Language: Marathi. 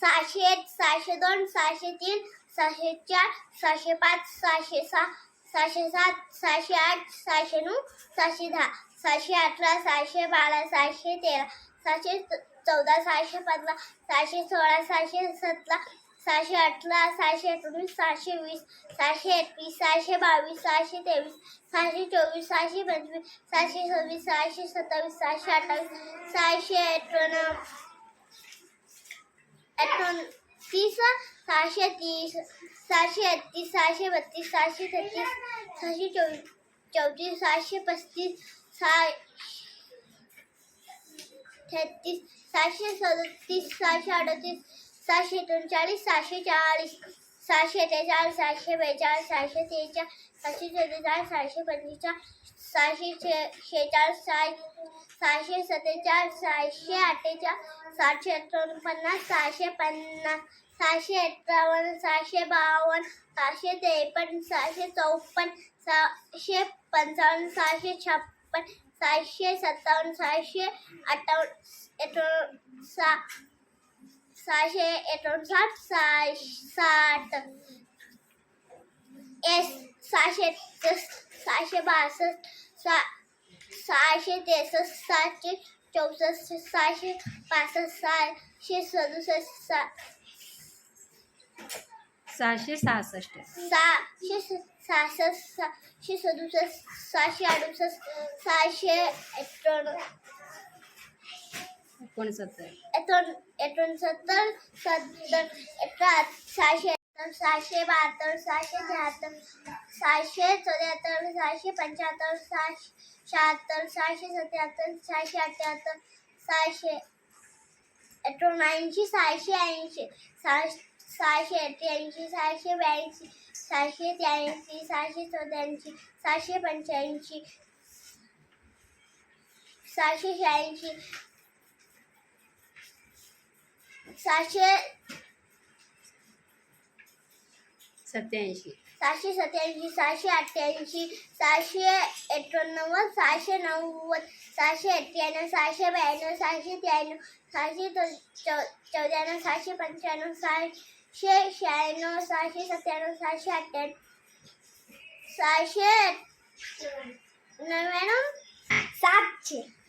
सहाशे एक सहाशे दोन सहाशे तीन सहाशे चार सहाशे पाच सहाशे सहा सहाशे सात सहाशे आठ सहाशे नऊ सहाशे दहा सहाशे अठरा सहाशे बारा सहाशे तेरा सहाशे च- चौदा सहाशे पंधरा सहाशे सोळा सहाशे सतरा सहाशे अठरा सहाशे एकोणीस सहाशे वीस सहाशे एकवीस सहाशे बावीस सहाशे तेवीस सहाशे चोवीस सहाशे पंचवीस सहाशे सव्वीस सहाशे सत्तावीस सहाशे अठ्ठावीस सहाशे एकोण एकोणतीस सहाशे तीस सहाशे एकतीस सहाशे बत्तीस सहाशे छत्तीस सहाशे चोवीस चौतीस सहाशे पस्तीस सहा छत्तीस सहाशे सदतीस सहाशे अडतीस सहाशे एकोणचाळीस सहाशे चाळीस सहाशे त्रेचाळीस सहाशे बेचाळीस सहाशे त्रेचाळीस सहाशे चव्वेचाळीस सहाशे पंचेचाळीस सहाशे शे शेहेचाळीस सहा सहाशे सत्तेचाळीस सहाशे अठ्ठेचाळीस सातशे एकोणपन्नास सहाशे पन्नास सहाशे एकावन्न सहाशे बावन्न सहाशे त्रेपन्न सहाशे चौपन्न सहाशे पंचावन्न सहाशे छप्पन्न सहाशे सत्तावन्न सहाशे अठ्ठावन्न एकोण सा सहाशे एकोणसाठ सहा साठ एस सहाशे सहाशे बासष्ट सा सहाशे त्रेसष्ट सहाशे चौसष्ट सहाशे पासष्ट सहाशे सदुसष्ट सा सहाशे सहासष्ट. सहाशे सहासष्ट सहाशे सदुसष्ट सहाशे अडुसष्ट सहाशे एकोण एकोणसत्तर. एकोणसत्तर एकोणसत्तर सत्तर सहाशे सहाशे बहात्तर सहाशे त्र्याहत्तर सहाशे चौऱ्याहत्तर सहाशे पंच्याहत्तर सहाशे शहात्तर सहाशे सत्याहत्तर सहाशे अठ्ठ्याहत्तर सहाशे एकोणऐंशी सहाशे ऐंशी सहा सहाशे अठ्ठ्याऐंशी सहाशे ब्याऐंशी सहाशे त्र्याऐंशी सहाशे चौऱ्याऐंशी सहाशे पंच्याऐंशी सहाशे शहाऐंशी सहाशे सत्याऐंशी. सहाशे सत्याऐंशी सहाशे अठ्ठ्याऐंशी सहाशे एकोणनव्वद सहाशे नव्वद सहाशे एक्क्याण्णव सहाशे ब्याण्णव सहाशे त्र्याण्णव सहाशे चौऱ्याण्णव सहाशे पंच्याण्णव सहाशे शहाण्णव सहाशे सत्त्याण्णव सहाशे अठ्ठ्याण्णव सहाशे नव्याण्णव सातशे.